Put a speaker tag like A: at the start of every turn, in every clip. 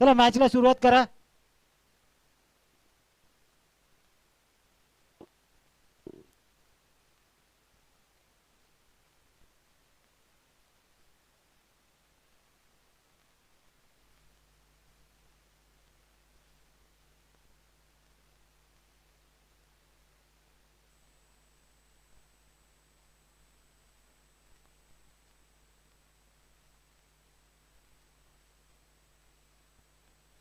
A: चला मॅचला सुरुवात करा.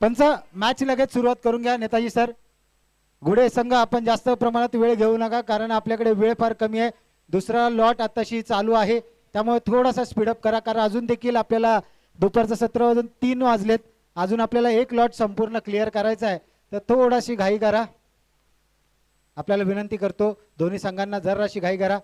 A: पंच मॅच लगेच सुरुवात करून घ्या नेताजी सर. घुडे संघ आपण जास्त प्रमाणात वेळ घेऊ नका कारण आपल्याकडे वेळ फार कमी आहे. दुसरा लॉट आताशी चालू आहे. त्यामुळे थोडासा स्पीडअप करा कारण अजून देखील आपल्याला दुपारचं सत्र वाजून तीन वाजलेत. अजून आपल्याला एक लॉट संपूर्ण क्लिअर करायचा आहे. तर थोडाशी घाई करा. आपल्याला विनंती करतो दोन्ही संघांना जराशी घाई करा.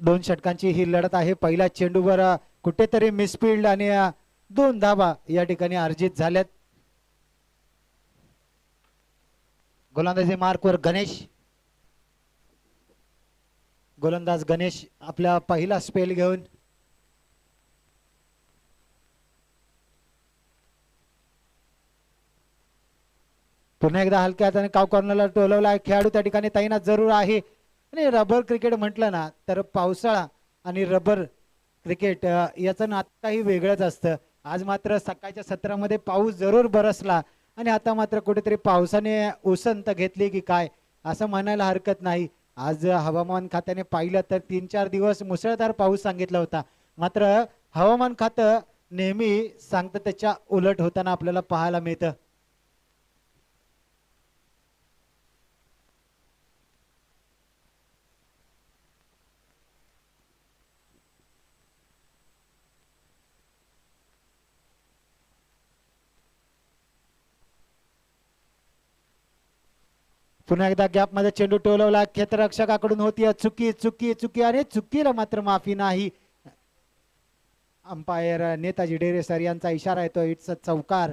A: दोन षटकांची ही लढत आहे. पहिल्या चेंडूवर कुठेतरी मिसफिल्ड आणि दोन धाबा या ठिकाणी अर्जित झाल्यात. गोलंदाजी मार्कवर गणेश. गोलंदाज गणेश आपला पहिला स्पेल घेऊन. पुन्हा एकदा हलक्या हाताने काव कॉर्नरला टोलवला आहे खेळाडू त्या ठिकाणी तैनात जरूर आहे. आणि रबर क्रिकेट म्हटलं ना तर पावसाळा आणि रबर क्रिकेट याचं नातं काही वेगळंच असतं. आज मात्र सकाळच्या सत्रामध्ये पाऊस जरूर बरसला आणि आता मात्र कुठेतरी पावसाने उसंत घेतली की काय असं म्हणायला हरकत नाही. आज हवामान खात्याने पाहिलं तर तीन चार दिवस मुसळधार पाऊस सांगितला होता. मात्र हवामान खातं नेहमी सांगतं त्याच्या उलट होताना आपल्याला पाहायला मिळतं. पुन्हा एकदा गॅपमध्ये चेंडू टोलवला. क्षेत्ररक्षकाकडून होती चुकी चुकी चुकी आणि चुकीला मात्र माफी नाही. अंपायर नेताजी डेरे सर यांचा इशारा येतो इट्स चौकार.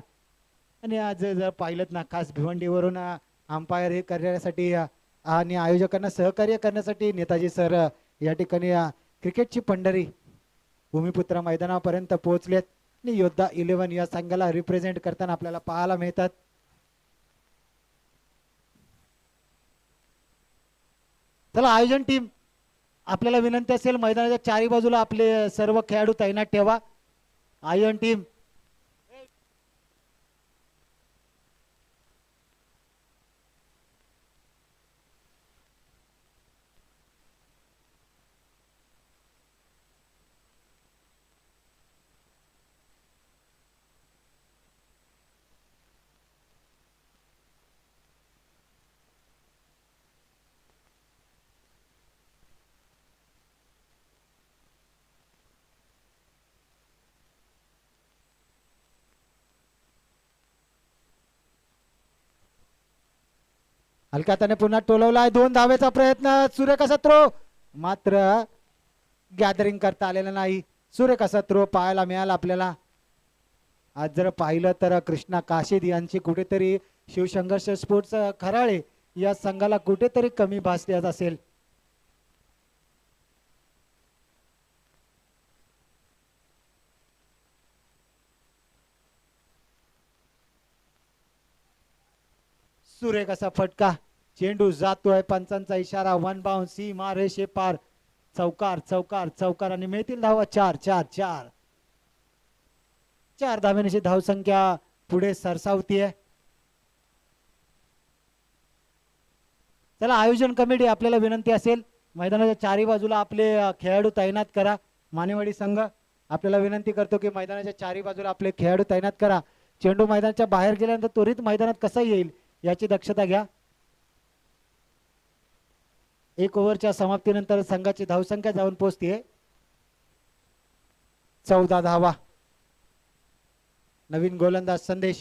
A: आणि आज जर पाहिलं ना खास भिवंडीवरून अंपायर हे करण्यासाठी आणि आयोजकांना सहकार्य करण्यासाठी नेताजी सर या ठिकाणी क्रिकेटची पंढरी भूमिपुत्र मैदानापर्यंत पोहोचलेत. आणि योद्धा इलेव्हन या संघाला रिप्रेझेंट करताना आपल्याला पाहायला मिळतात. चला आयोजन टीम आपल्याला विनंती असेल मैदानाच्या चारी बाजूला आपले सर्व खेळाडू तैनात ठेवा. आयोजन टीम हलका त्याने पुन्हा टोलवलाय. दोन धावेचा प्रयत्न. सूर्य कसा मात्र गॅदरिंग करता आलेलं नाही. सूर्य कसा पाहायला मिळाला आपल्याला. आज जर पाहिलं तर कृष्णा काशीद यांची कुठेतरी शिवसंघर्ष स्पोर्ट्स खराळे या संघाला कुठेतरी कमी भासल्यात असेल. सूर्य कसा फटका. चेंडू जातोय पंचांचा इशारा वन बाउंड सी मार रेषे पार चौकार चौकार चौकार आणि मिळतील धावा चार चार चार. चार धाव्यांची धावसंख्या पुढे सरसावतीये. चला आयोजन कमिटी आपल्याला विनंती असेल मैदानाच्या चारी बाजूला आपले खेळाडू तैनात करा. मानेवाडी संघ आपल्याला विनंती करतो की मैदानाच्या चारी बाजूला आपले खेळाडू तैनात करा. चेंडू मैदानाच्या बाहेर गेल्यानंतर त्वरित मैदानात कसा येईल याची दक्षता घ्या. एक ओव्हरच्या समाप्तीनंतर संघाची धावसंख्या जाऊन पोहोचते चौदा धावा. नवीन गोलंदाज संदेश.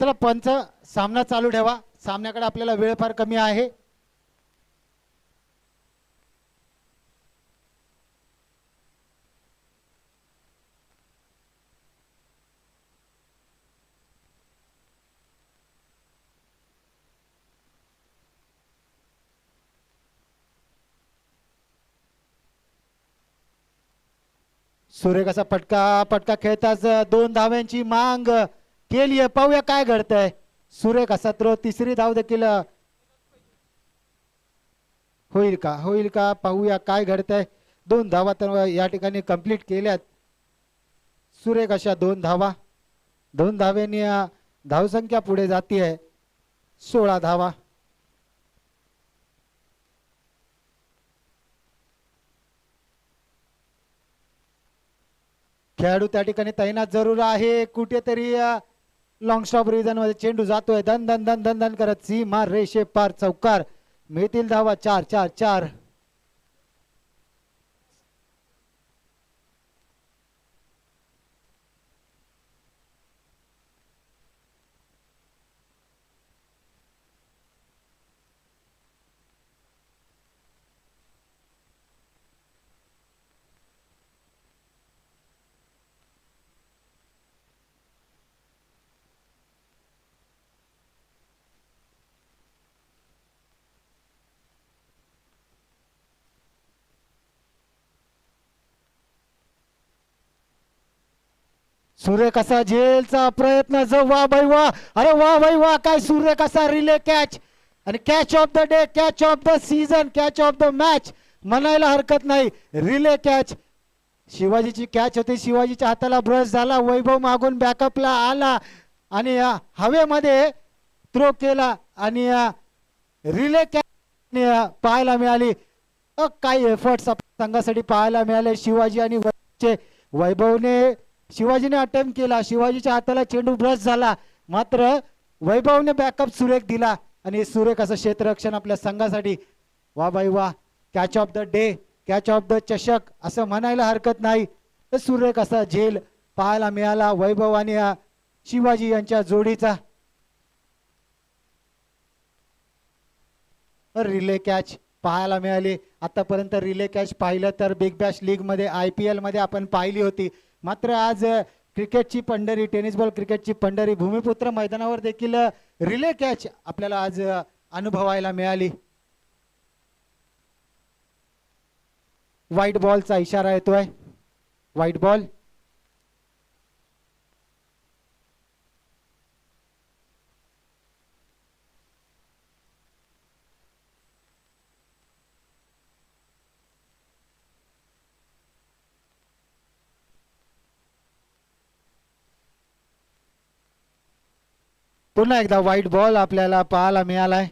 A: चला पंच सामना चालू ठेवा. सामन्याकडे आपल्याला वेळ फार कमी आहे. सूर्यकाचा फटका पटका पटका खेळताच दोन धाव्यांची मांग केली आहे. पाहूया काय घडतंय. सूर्य कसा तिसरी धाव देखील होईल का? होईल का? पाहूया काय घडतंय. दोन धावा तर या ठिकाणी कंप्लीट केल्यात. सूर्य कशा दोन धावा. दोन धाव्यांनी धावसंख्या पुढे जाते सोळा धावा. खेळाडू त्या ठिकाणी तैनात जरूर आहे. कुठेतरी लॉंग स्टॉप रिजनमध्ये चेंडू जातोय. धन धन धन धन धन करत सीमा रेषे पार चौकार. मिळतील धावा चार चार चार. सूर्य कसा झेलचा प्रयत्न जो वा बाई वा अरे वा बाई वा काय सूर्य कसा रिले कॅच आणि catch of the day catch of the season catch of the match म्हणायला हरकत नाही. रिले कॅच शिवाजीची कॅच होती शिवाजीच्या हाताला ब्रश झाला वैभव मागून बॅकअपला आला आणि हवेमध्ये थ्रो केला आणि रिले कॅच पाहायला मिळाली. काही एफर्ट्स संघासाठी पाहायला मिळाले शिवाजी आणि वैभवचे. वैभवने शिवाजीने अटेम्प्ट केला. शिवाजीच्या हाताला चेंडू ब्रश झाला. मात्र वैभवने बॅकअप सुरेख दिला. आणि सुरेख असं क्षेत्ररक्षण आपल्या संघासाठी. वा बाई वा. Catch of the day catch of the चषक असं म्हणायला हरकत नाही. तर सुरेख असा झेल पाहायला मिळाला वैभव आणि शिवाजी यांच्या जोडीचा. रिले कॅच पाहायला मिळाली. आतापर्यंत रिले कॅच पाहिलं तर बिग बॅश लीगमध्ये आय पी एलमध्ये आपण पाहिली होती. मात्र आज क्रिकेटची पंढरी टेनिस बॉल क्रिकेटची पंढरी भूमिपुत्र मैदानावर देखील रिले कॅच आपल्याला आज अनुभवायला मिळाली. व्हाईट बॉलचा इशारा येतोय. व्हाईट बॉल पुन्हा एकदा वाईट बॉल आपल्याला पाहायला मिळालाय.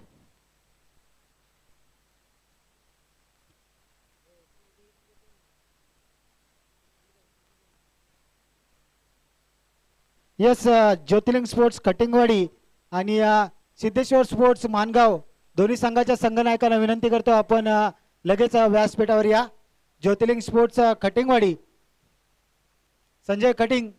A: येस ज्योतिर्लिंग स्पोर्ट्स कटिंगवाडी आणि सिद्धेश्वर स्पोर्ट्स मानगाव दोन्ही संघाच्या संघनायकांना विनंती करतो आपण uh, लगेच uh, व्यासपीठावर या. ज्योतिर्लिंग स्पोर्ट्स कटिंगवाडी संजय कटिंग.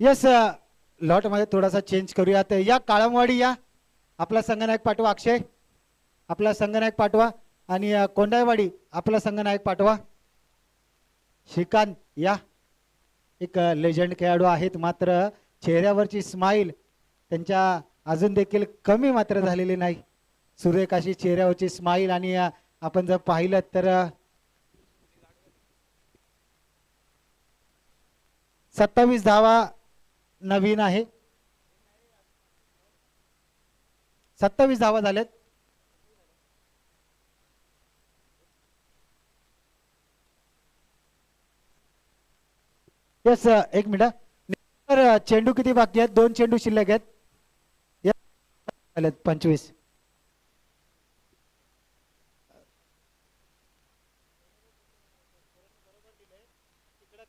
A: येस लॉटमध्ये थोडासा चेंज करूया. तर या काळमवाडी या. आपला संगनायक पाठवा अक्षय. आपला संगनायक पाठवा. आणि कोंडायवाडी आपला संगनायक पाठवा. श्रीकांत या. एक लेजंड खेळाडू आहेत. मात्र चेहऱ्यावरची स्माईल त्यांच्या अजून देखील कमी मात्र झालेली नाही. सूर्यकाशी चेहऱ्यावरची स्माईल आणि आपण जर पाहिलं तर सत्तावीस धावा नवीन आहे. सत्तावीस धावा झाल्यात. येस एक मिनिट तर चेंडू किती बाकी आहेत? दोन चेंडू शिल्लक आहेत. पंचवीस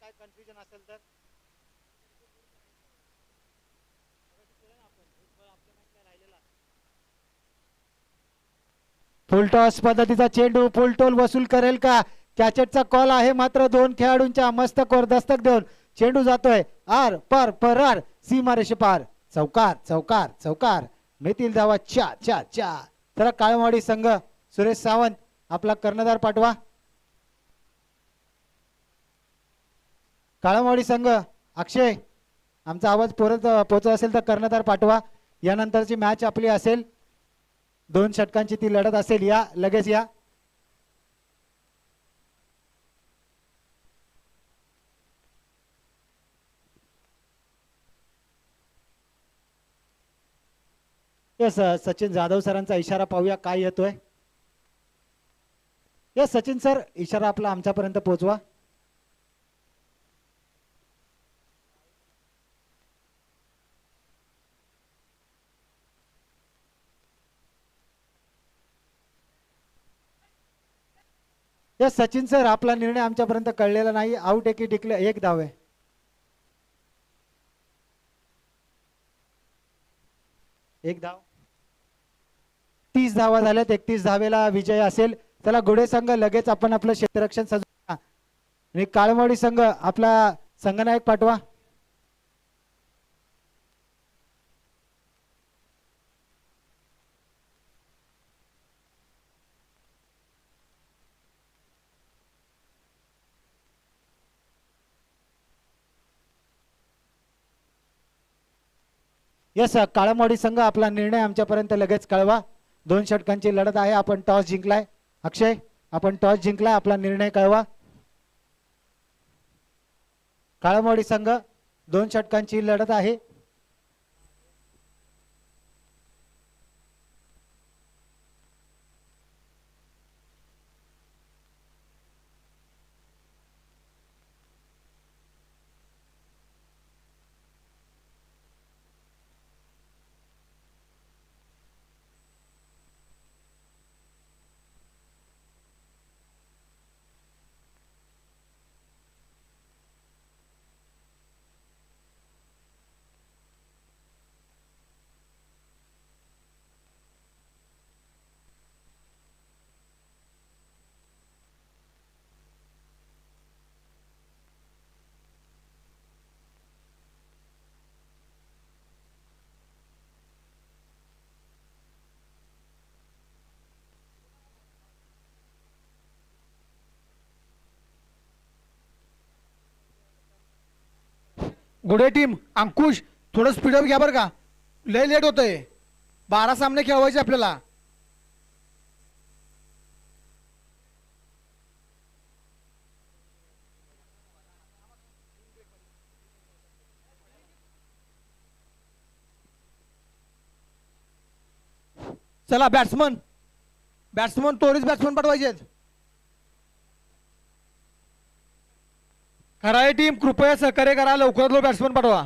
A: काय कन्फ्युजन असेल तर फुलटॉस पद्धतीचा चेंडू फुलटोल वसूल करेल का? कॅचेटचा कॉल आहे मात्र दोन खेळाडूंच्या मस्तकवर दस्तक देऊन चेंडू जातोय. आर पर परार सीमारेषे पार चौकार चौकार चौकार. मिळतील धावा चा चा चा तर काळमाडी संघ सुरेश सावंत आपला कर्णधार पाठवा. काळमवाडी संघ अक्षय आमचा आवाज परत पोहोचत असेल तर कर्णधार पाठवा. यानंतरची मॅच आपली असेल. दोन षटकांची ती लढत असेल. या लगेच या. यस सचिन जाधव सरांचा इशारा पाहूया काय येतोय. येस सचिन सर इशारा आपला आमच्यापर्यंत पोहोचवा या सचिन सर आपला निर्णय आमच्यापर्यंत कळलेला नाही. आउट एकी डिक्ले एक धाव आहे. एक धाव. तीस धावा झाल्यात एकतीस धावेला विजय असेल. त्याला घोडे संघ लगेच आपण आपलं क्षेत्ररक्षण सजू आणि. काळमोडी संघ आपला संघनायक पाठवा. यस काळामोडी संघ आपला निर्णय आमच्यापर्यंत लगेच कळवा. दोन षटकांची लढत आहे. आपण टॉस जिंकलाय. अक्षय आपण टॉस जिंकलाय आपला निर्णय कळवा. काळामोडी संघ दोन षटकांची लढत आहे.
B: गुडे टीम अंकुश थोडं स्पीडअप घ्या बरं का. लय लेट होतंय. बारा सामने खेळवायचे आपल्याला. चला बॅट्समन बॅट्समन तोरीच बॅट्समन पाठवायचे आहेत खराय टीम कृपया सहकार्य करा लवकरात लवकर बॅट्समन पाठवा.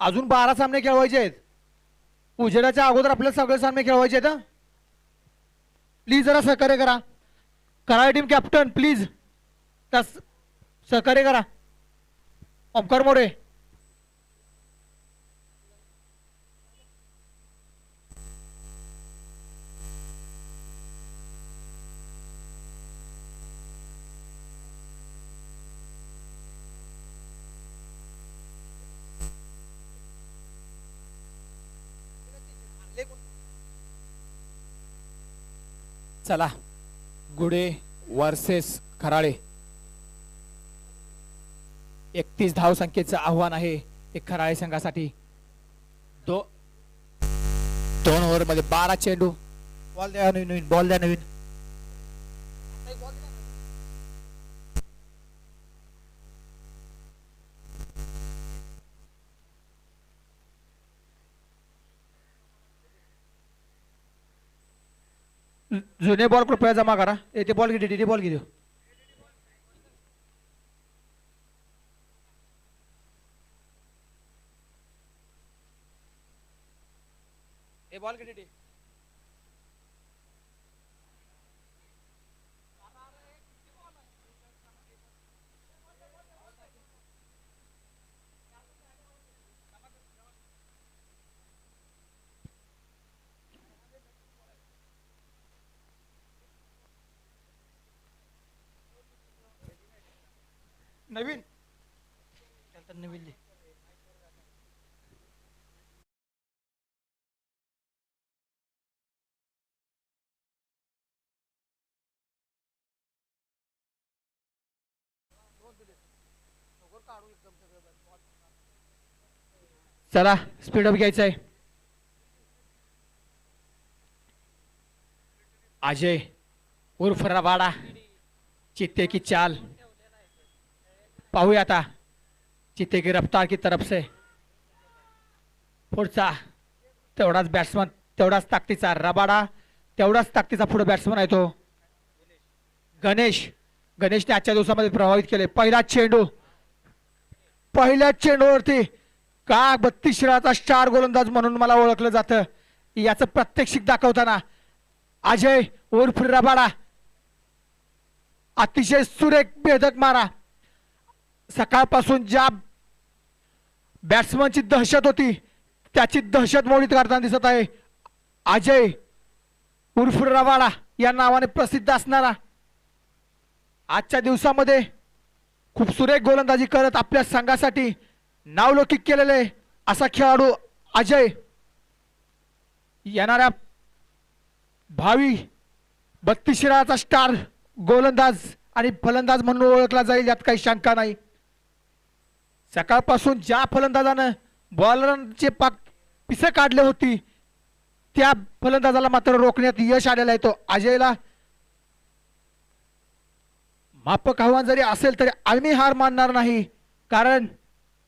B: अजून बारा सामने खेळवायचे आहेत. उजेडाच्या अगोदर आपल्याला सगळे सामने खेळवायचे आहेत प्लीज जरा सहकार्य करा. कराळी टीम कॅप्टन प्लीज त्या सहकार्य करा. ओमकार मोरे.
C: चला. गुडे वर्सेस खराळे एकतीस धाव संख्येचं आव्हान आहे एक खराळे संघासाठी. दो दोन ओव्हरमध्ये बारा चेंडू.
B: बॉल द्या नवीन नवीन. बॉल द्या नवीन. जुने बॉल कृपया जमा करा येथे बॉल किती टी बॉल किती
C: बॉल किती
B: नवीन. नवीन लिह. चला स्पीडअप घ्यायचं आहे. अजय उर्फ रबाडा चित्ते की चाल. पाहूया आता. चित्ते की रफ्तार की तरफ से. पुढचा. तेवढाच बॅट्समन तेवढाच ताकदीचा रबाडा तेवढाच ताकदीचा पुढे बॅट्समन आहे तो. गणेश. गणेशने आजच्या दिवसामध्ये प्रभावित केले. पहिला चेंडू. पहिल्या चेंडूवरती का बत्तीस शिराचा स्टार गोलंदाज म्हणून मला ओळखलं जातं. याचं प्रात्यक्षिक दाखवताना अजय उर्फ रबाडा. अतिशय सुरेख भेदक मारा. सकाळपासून ज्या बॅट्समनची दहशत होती त्याची दहशत मोडीत करताना दिसत आहे. अजय उर्फ रवाडा या नावाने प्रसिद्ध असणारा. आजच्या दिवसामध्ये खूप सुरेख गोलंदाजी करत आपल्या संघासाठी नावलौकिक केलेले असा खेळाडू अजय. येणाऱ्या भावी बत्तीस शिराचा स्टार गोलंदाज आणि फलंदाज म्हणून ओळखला जाईल यात काही शंका नाही. सकाळपासून ज्या फलंदाजानं बॉलरांचे पाक पिसे काढले होती त्या फलंदाजाला मात्र रोखण्यात यश आलेला येतो अजयला. मापक आव्हान जरी असेल तरी आम्ही हार मानणार नाही कारण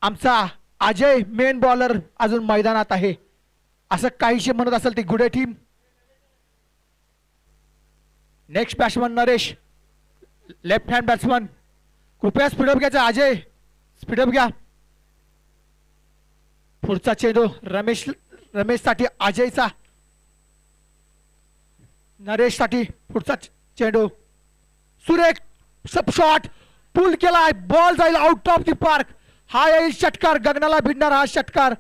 B: आमचा अजय मेन बॉलर अजून मैदानात आहे. असं काहीशी म्हणत असेल ती गुडे team next batsman Naresh left hand batsman कृपया स्पीडअप घ्यायचा अजय. स्पीडअप घ्या. पुढचा चेंडू रमेश रमेशसाठी अजयचा. नरेशसाठी पुढचा चेंडू. सुरेख सब शॉट पुल केलाय. बॉल जाईल आउट ऑफ दी पार्क हा येईल षटकार. गगनाला भिडणार हा षटकार.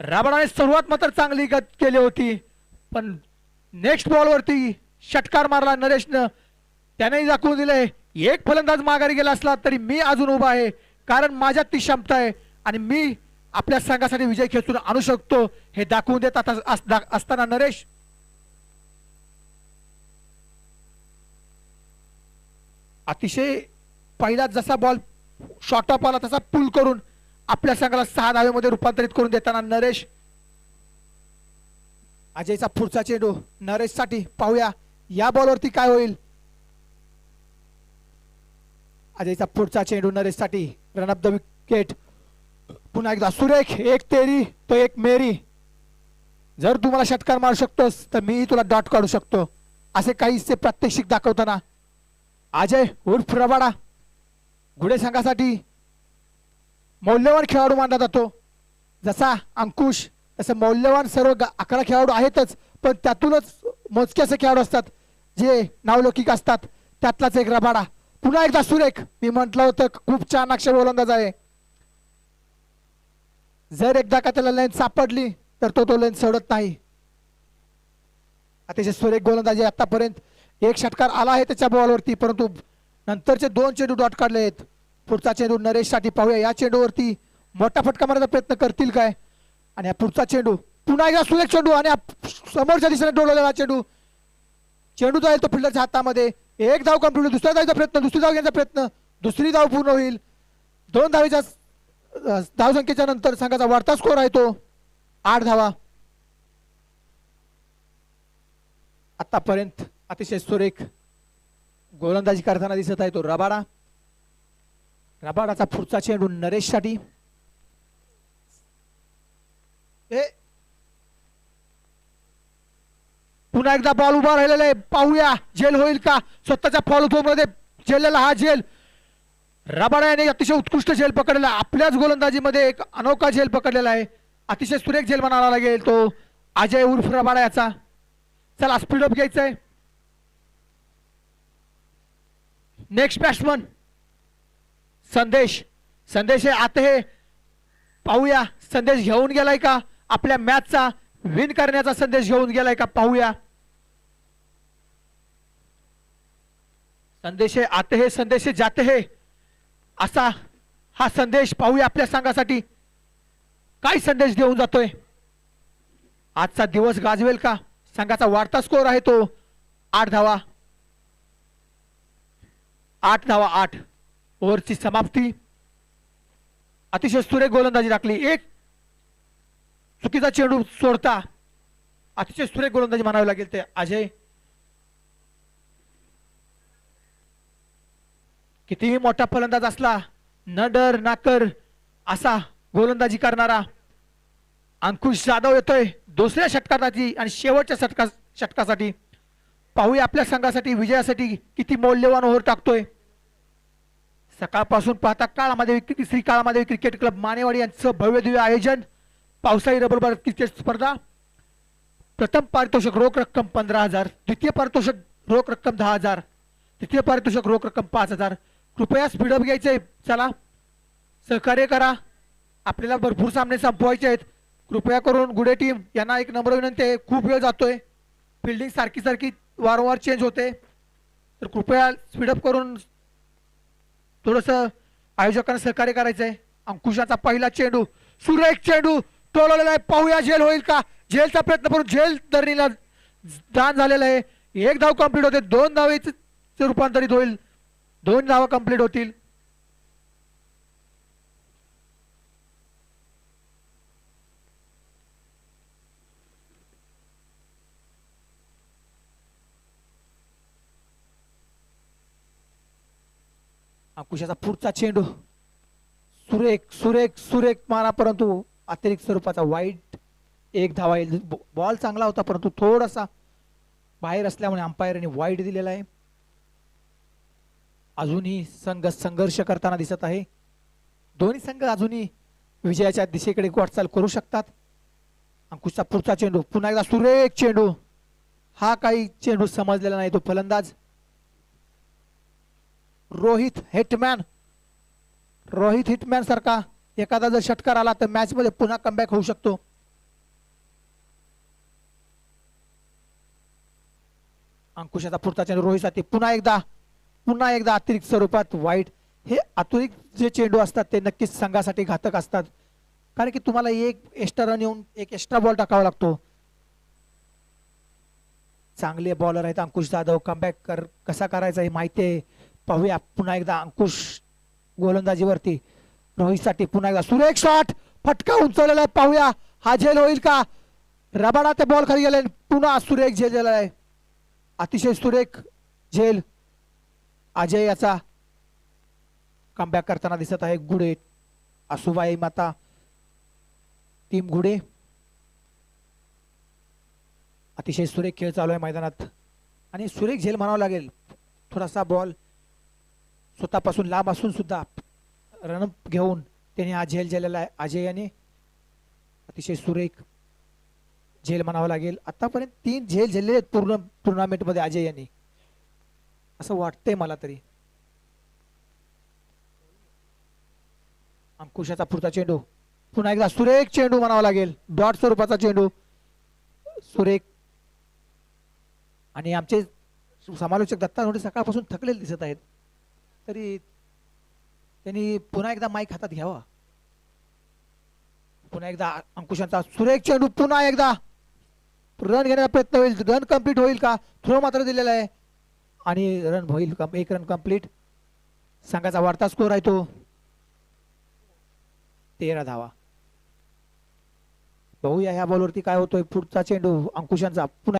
B: राबडाने सुरुवात मात्र चांगली गत केली होती. पण नेक्स्ट बॉलवरती षटकार मारला नरेशनं. त्यानेही दाखवून दिले एक फलंदाज माघारी गेला असला तरी मी अजून उभा आहे. कारण माझ्यात ती क्षमता आहे आणि मी आपल्या संघासाठी विजय खेचून आणू शकतो हे दाखवून देत आता अस- असताना नरेश. अतिशय पहिला जसा बॉल शॉर्ट ऑफ आला तसा पुल करून आपल्या संघाला सहा धावेमध्ये रूपांतरित करून देताना नरेश. अजयचा पुढचा चेंडू नरेशसाठी पाहूया या बॉलवरती काय होईल? अजयचा पुढचा चेंडू नरेशसाठी. रन ऑफ द विकेट पुन्हा एकदा सुरेख एक तेरी तो एक मेरी. जर तू मला षटकार मारू शकतोस तर मीही तुला डॉट काढू शकतो. असे काहीसे प्रात्यक्षिक दाखवताना. अजय उर्फ रबाडा घुडे संघासाठी मौल्यवान खेळाडू मानला जातो. जसा अंकुश तसं मौल्यवान सर्व अकरा खेळाडू आहेतच पण त्यातूनच मोजके असे खेळाडू असतात जे नावलौकिक असतात. त्यातलाच एक रबाडा. पुन्हा एकदा सुरेख. मी म्हटलं होतं खूप छान अक्षर गोलंदाज आहे जर एकदा का त्याला लाईन सापडली तर तो तो लाईन सोडत नाही. अतिशय सुरेख गोलंदाजी आतापर्यंत. एक षटकार आला आहे त्याच्या बॉलवरती परंतु नंतरचे दोन चेंडू डॉट काढले आहेत. पुढचा चेंडू नरेशसाठी पाहूया. या चेंडूवरती मोठा फटका मारण्याचा प्रयत्न करतील काय? आणि हा पुढचा चेंडू पुन्हा एकदा सुरेख चेंडू आणि समोरच्या दिशेने डोळवलेला चेंडू. चेंडू जाईल तो फिल्डरच्या हातामध्ये. एक धाव कंप्लीट दुसऱ्या धावीचा प्रयत्न दुसरी धाव घेण्याचा प्रयत्न दुसरी धाव पूर्ण होईल. दोन धावीच्या धाव धावसंख्येच्या नंतर संघाचा वाढता स्कोर आहे तो. आठ धावा. आतापर्यंत अतिशय सुरेख गोलंदाजी करताना दिसत आहे तो रबाडा. रबाडाचा पुढचा चेंडू नरेशसाठी ए पुन्हा एकदा बॉल उभा राहिलेला आहे. पाहूया झेल होईल का? स्वतःच्या फॉलो मध्ये झेललेला हा झेल रबाडा याने अतिशय उत्कृष्ट झेल पकडलेला आपल्याच गोलंदाजीमध्ये एक अनोखा झेल पकडलेला आहे. अतिशय सुरेख झेल म्हणावा लागेल तो.
D: अजय उर्फ रबाडा याचा. चला स्पीडअप घ्यायचंय. नेक्स्ट बॅट्समन संदेश. संदेश हे आता हे पाहूया संदेश घेऊन गेलाय का? आपल्या मॅचचा विन करण्याचा संदेश घेऊन गेलाय का पाहूया. संदेश आते हे संदेश जाते हे. असा हा संदेश पाहूया आपल्या संघासाठी. काय संदेश देऊन जातोय? आजचा दिवस गाजवेल का? संघाचा वाढता स्कोर आहे तो. आठ धावा. आठ धावा आठ. ओव्हरची समाप्ती. अतिशय सुरेख गोलंदाजी टाकली एक चुकीचा चेंडू सोडता अतिशय सुरेख गोलंदाजी म्हणावी लागेल ते अजय. कितीही मोठा फलंदाज असला न डर ना कर असा गोलंदाजी करणारा अंकुश जाधव येतोय दुसऱ्या षटकासाठी आणि शेवटच्या षटका षटकासाठी. पाहूया आपल्या संघासाठी विजयासाठी किती मौल्यवान ओव्हर टाकतोय. सकाळपासून पाहता काळामध्ये श्री काळामध्ये क्रिकेट क्लब मानेवाडी यांचं भव्य दिव्य आयोजन. पावसाळी रबर क्रिकेट स्पर्धा? प्रथम पारितोषिक रोख रक्कम पंधरा हजार द्वितीय पारितोषिक रोख रक्कम दहा हजार तृतीय पारितोषिक रोख रक्कम पाच हजार. कृपया स्पीडअप घ्यायचंय चला. सहकार्य करा. आपल्याला भरपूर सामने संपवायचे आहेत. कृपया करून गुडे टीम यांना एक नम्र विनंती आहे खूप वेळ जातोय. फिल्डिंग सारखी सारखी वारंवार चेंज होते. तर कृपया स्पीडअप करून थोडंसं आयोजकांना सहकार्य करायचं आहे अंकुशाचा पहिला चेंडू सुरेख चेंडू टोलवलेला आहे पाहूया झेल होईल का? झेलचा प्रयत्न करून झेल धरणीला दान झालेला आहे. एक धाव कंप्लीट होते दोन धावेचे रूपांतरित होईल. दोन धावा कंप्लीट होतील.
B: अंकुशाचा पुढचा चेंडू. सुरेख सुरेख सुरेख मारा परंतु अतिरिक्त स्वरूपाचा वाईट एक धावा येईल. बॉल चांगला होता परंतु थोडासा बाहेर असल्यामुळे अंपायरने वाईट दिलेला आहे. अजूनही संघ संघर्ष करताना दिसत आहे. दोन्ही संघ अजूनही विजयाच्या दिशेकडे वाटचाल करू शकतात. अंकुशचा पुढचा चेंडू पुन्हा एकदा सुरेख चेंडू. हा काही चेंडू समजलेला नाही तो फलंदाज. रोहित हिटमॅन. रोहित हिटमॅन सारखा एखादा जर षटकार आला तर मॅच मध्ये पुन्हा कमबॅक होऊ शकतो. अंकुशाचा पुढचा चेंडू रोहितसाठी पुन्हा एकदा पुन्हा एकदा अतिरिक्त स्वरूपात वाईट हे अतिरिक्त जे चेंडू असतात ते नक्कीच संघासाठी घातक असतात. कारण की तुम्हाला एक एक्स्ट्रा रन येऊन एक एक्स्ट्रा बॉल टाकावा लागतो. चांगले बॉलर आहेत अंकुश जाधव. कमबॅक कर कसा करायचा हे माहिती आहे. पाहूया पुन्हा एकदा अंकुश गोलंदाजीवरती. रोहितसाठी पुन्हा एकदा सुरेख शॉट फटका उंचवलेला आहे पाहूया. हा झेल होईल का? रबाडा ते बॉल खाली गेले. पुन्हा सुरेख झेल दिलेला आहे. अतिशय सुरेख झेल. अजय याचा कमबॅक करताना दिसत आहे गुडे आसुबाई माता. टीम गुडे अतिशय सुरेख खेळ चालू आहे मैदानात. आणि सुरेख झेल म्हणावं लागेल. थोडासा बॉल स्वतःपासून लांब असून सुद्धा. रण घेऊन त्याने हा झेल झेललेला आहे. अजय याने अतिशय सुरेख झेल म्हणावं लागेल. आतापर्यंत तीन झेल झेलले आहेत पूर्ण टुर्नामेंटमध्ये अजय यांनी. असं वाटतंय मला तरी. अंकुशाचा पुढचा चेंडू. पुन्हा एकदा सुरेख चेंडू म्हणावा लागेल. डॉट स्वरूपाचा चेंडू. सुरेख. आणि आमचे समालोचक दत्ता सकाळपासून थकलेले दिसत आहेत. तरी त्यांनी पुन्हा एकदा माईक हातात घ्यावा. पुन्हा एकदा अंकुशांचा सुरेख चेंडू पुन्हा एकदा. रन घेण्याचा प्रयत्न होईल. रन कंप्लीट होईल का? थ्रो मात्र दिलेला आहे. आणि रन होईल एक रन कंप्लीट संघाचा वाढता स्कोर आहे तो. तेरा धावा. बघूया ह्या बॉलवरती काय होतोय. पुढचा चेंडू अंकुशांचा. पुन्हा